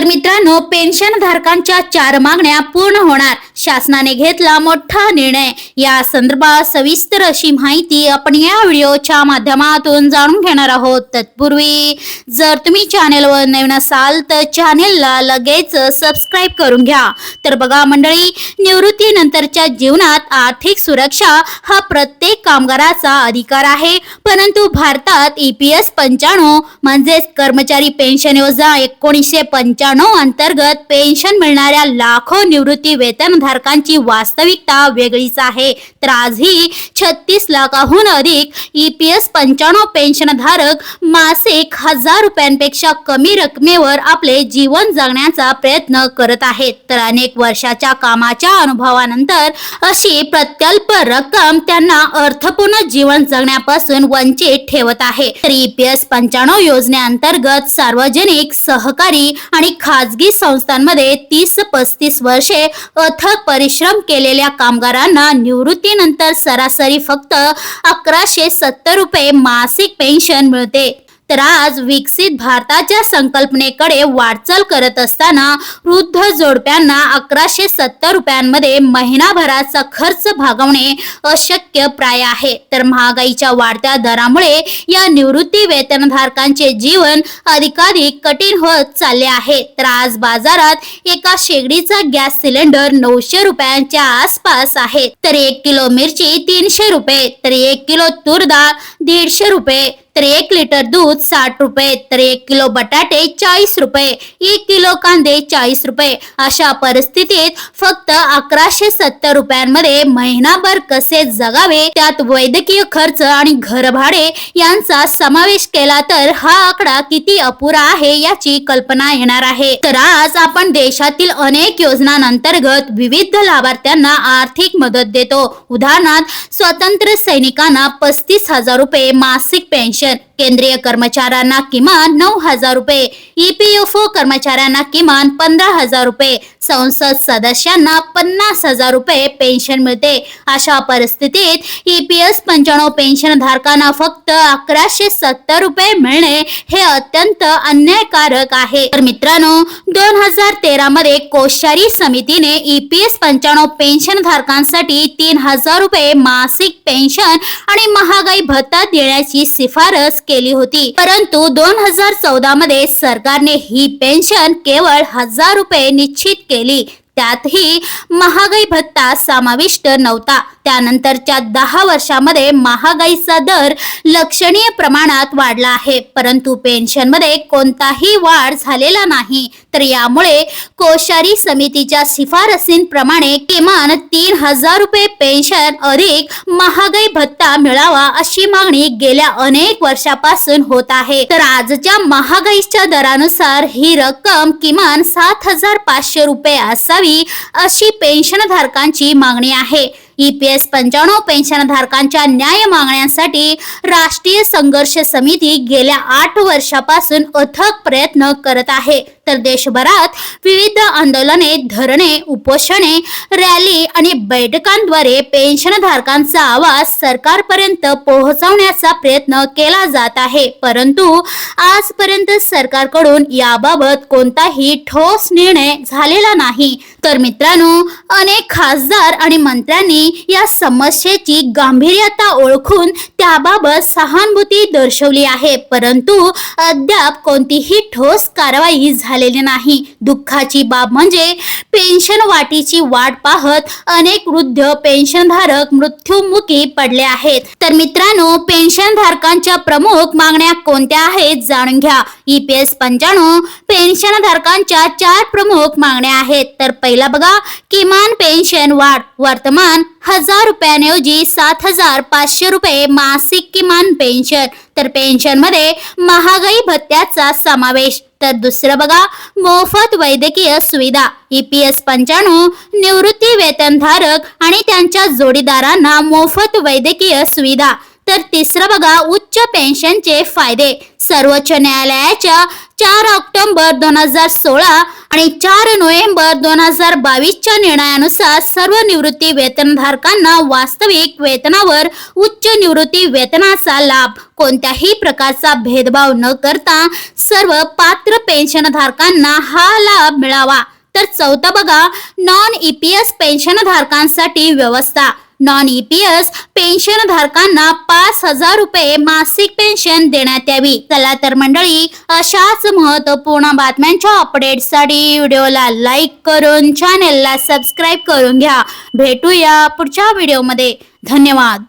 तर मित्रांनो पेन्शन धारकांच्या चार मागण्या पूर्ण होणार. शासनाने घेतला मोठा निर्णय. या संदर्भात सविस्तर अशी माहिती आपण या व्हिडिओच्या माध्यमातून जाणून घेणार आहोत. तत्पूर्वी जर तुम्ही चॅनेलवर नवीन असाल तर चॅनेलला लगेच सबस्क्राईब करून घ्या. तर बघा मंडळी निवृत्तीनंतरच्या जीवनात आर्थिक सुरक्षा हा प्रत्येक कामगाराचा अधिकार आहे. परंतु भारतात E ईपीएस पंच्याण्णव म्हणजेच कर्मचारी पेन्शन योजना एकोणीसशे पंच्याण्णव अंतर्गत पेन्शन मिळणाऱ्या लाखो निवृत्ती वेतनधारकांची वास्तविकता वेगळीच आहे. तर आजही छत्तीस लाखाहून अधिक ईपीएस पंच्याण्णव पेन्शनधारक मासिक हजार रुपयांपेक्षा कमी रकमेवर आपले जीवन जगण्याचा प्रयत्न करत आहेत. तर अनेक वर्षाच्या कामाच्या अनुभवानंतर अशी प्रत्यल्प रक्कम त्यांना अर्थपूर्ण जीवन जगण्यापासून वंचित ठेवत आहे. तर ईपीएस पंच्याण्णव योजनेअंतर्गत सार्वजनिक सहकारी आणि खाजगी संस्थांमध्ये तीस पस्तीस वर्षे अथक परिश्रम केलेल्या कामगारांना निवृत्तीनंतर सरासरी फक्त अकराशे सत्तर रुपये मासिक पेन्शन मिळते. तर आज विकसित भारताच्या संकल्पनेकडे वाटचाल करत असताना वृद्ध जोडप्यांना अकराशे सत्तर रुपयांमध्ये महिनाभराचा खर्च भागवणे अशक्य प्राय आहे. तर महागाईच्या वाढत्या दरामुळे या निवृत्ती वेतनधारकांचे जीवन अधिकाधिक कठीण होत चालले आहे. तर आज बाजारात एका शेगडीचा गॅस सिलेंडर नऊशे रुपयांच्या आसपास आहे. तर एक किलो मिरची तीनशे रुपये तर एक किलो तूर डाळ दीडशे रुपये तर एक लिटर दूध साठ रुपये तर एक किलो बटाटे चाळीस रुपये एक किलो कांदे चाळीस रुपये. अशा परिस्थितीत फक्त अकराशे सत्तर रुपयांमध्ये महिनाभर कसे जगावे त्यात वैद्यकीय खर्च आणि घरभाडे यांचा समावेश केला तर हा आकडा किती अपुरा आहे याची कल्पना येणार आहे. तर आज आपण देशातील अनेक योजनांअंतर्गत विविध लाभार्थ्यांना आर्थिक मदत देतो. उदाहरणार्थ स्वतंत्र सैनिकांना पस्तीस हजार रुपये मासिक पेन्शन केंद्रीय कर्मचाऱ्यांना किमान नऊ हजार रुपये ईपीएफओ कर्मचाऱ्यांना किमान पंधरा हजार रुपये संसद सदस्यांना पन्नास हजार रुपये पेन्शन मिळते. अशा परिस्थितीत ईपीएस पंच्याण्णव पेन्शन धारकांना फक्त अकराशे सत्तर रुपये मिळणे हे अत्यंत अन्यायकारक आहे. तर मित्रांनो दोन हजार तेरा मध्ये कोश्यारी समितीने ईपीएस पंच्याण्णव पेन्शन धारकांसाठी तीन हजार रुपये मासिक पेन्शन आणि महागाई भत्ता देण्याची शिफारस केली होती. परंतु दोन हजार चौदा मध्ये सरकारने ही पेन्शन केवळ हजार रुपये निश्चित केली. त्यातही महागाई भत्ता समाविष्ट नव्हता. त्यानंतरच्या दहा वर्षामध्ये महागाईचा दर लक्षणीय प्रमाणात वाढला आहे. परंतु पेन्शनमध्ये कोणताही वाढ झालेला नाही. तर यामुळे कोश्यारी समितीच्या शिफारसींप्रमाणे किमान तीन हजार रुपये पेन्शन अधिक महागाई भत्ता मिळावा अशी मागणी गेल्या अनेक वर्षापासून होत आहे. तर आजच्या महागाईच्या दरानुसार ही रक्कम किमान सात हजार पाचशे रुपये असावी अशी पेन्शनधारकांची मागणी आहे. ईपीएस पंच्याण्णव पेन्शनधारकांच्या न्याय मागण्यांसाठी राष्ट्रीय संघर्ष समिती गेल्या आठ वर्षापासून अथक प्रयत्न करत आहे. तर देशभरात विविध आंदोलने धरणे उपोषणे रॅली आणि बैठकांद्वारे पेन्शनधारकांचा आवाज सरकारपर्यंत पोहोचवण्याचा प्रयत्न केला जात आहे. परंतु आजपर्यंत सरकारकडून याबाबत कोणताही ठोस निर्णय झालेला नाही. तर मित्रांनो अनेक खासदार आणि मंत्र्यांनी या समस्येची गांभीर्यता ओळखून त्याबाबत सहानुभूती दर्शवली आहे. परंतु अद्याप कोणतीही ठोस कारवाई झालेली नाही. दुःखाची बाब म्हणजे पेन्शन वाटीची वाट पाहत अनेक वृद्ध पेन्शनधारक मृत्युमुखी पडले आहेत. तर मित्रांनो पेन्शनधारकांच्या प्रमुख मागण्या कोणत्या आहेत जाणून घ्या. ईपीएस पंच्याण्णव पेन्शनधारकांच्या चार प्रमुख मागण्या आहेत. तर पहिला बघा किमान पेन्शन वाढ वर्तमान हजार रुपयांऐवजी सात हजार पाचशे रुपये मासिक किमान पेन्शन तर पेन्शनमध्ये महागाई भत्त्याचा समावेश. तर दुसरं बघा मोफत वैद्यकीय सुविधा ईपीएस पंच्याण्णव निवृत्ती वेतनधारक आणि त्यांच्या जोडीदारांना मोफत वैद्यकीय सुविधा. तर तिसरं बघा उच्च पेन्शनचे फायदे. सर्वोच्च न्यायालयाच्या चार ऑक्टोबर दोन हजार सोळा आणि चार नोव्हेंबर दोन हजार बावीसच्या निर्णयानुसार सर्व निवृत्ती वेतनधारकांना वास्तविक वेतनावर उच्च निवृत्ती वेतनाचा लाभ. कोणत्याही प्रकारचा भेदभाव न करता सर्व पात्र पेन्शनधारकांना हा लाभ मिळावा. तर चौथा बघा नॉन ईपीएस पेन्शनधारकांसाठी व्यवस्था. नॉन ईपीएस पेन्शनधारकांना पाच हजार रुपये मासिक पेन्शन देण्यात यावी. चला तर मंडळी अशाच महत्त्वपूर्ण बातम्यांच्या अपडेटसाठी व्हिडिओला लाईक करून चॅनेलला सबस्क्राईब करून घ्या. भेटूया पुढच्या व्हिडिओमध्ये धन्यवाद.